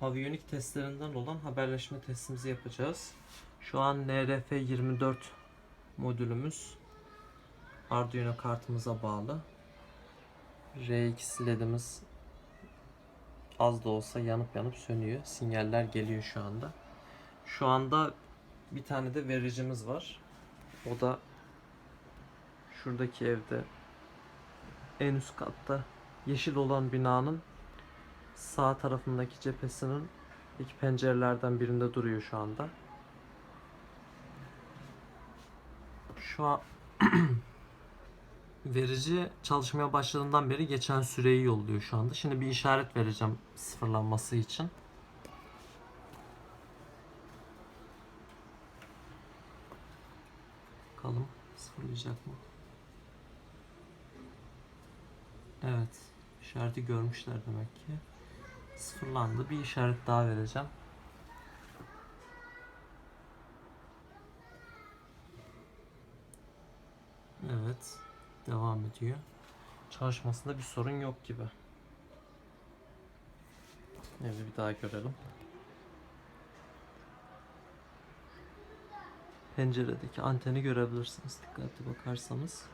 aviyonik testlerinden olan haberleşme testimizi yapacağız. Şu an NRF24 modülümüz Arduino kartımıza bağlı. RX ledimiz az da olsa yanıp yanıp sönüyor. Sinyaller geliyor şu anda. Şu anda bir tane de vericimiz var. O da şuradaki evde en üst katta yeşil olan binanın sağ tarafındaki cephesinin iki pencerelerden birinde duruyor şu anda. Şu an verici çalışmaya başladığından beri geçen süreyi yolluyor şu anda. Şimdi bir işaret vereceğim sıfırlanması için. Bakalım sıfırlayacak mı? Evet. işareti görmüşler demek ki. Sıfırlandı. Bir işaret daha vereceğim. Evet. Devam ediyor. Çalışmasında bir sorun yok gibi. Evet bir daha görelim. Penceredeki anteni görebilirsiniz dikkatli bakarsanız.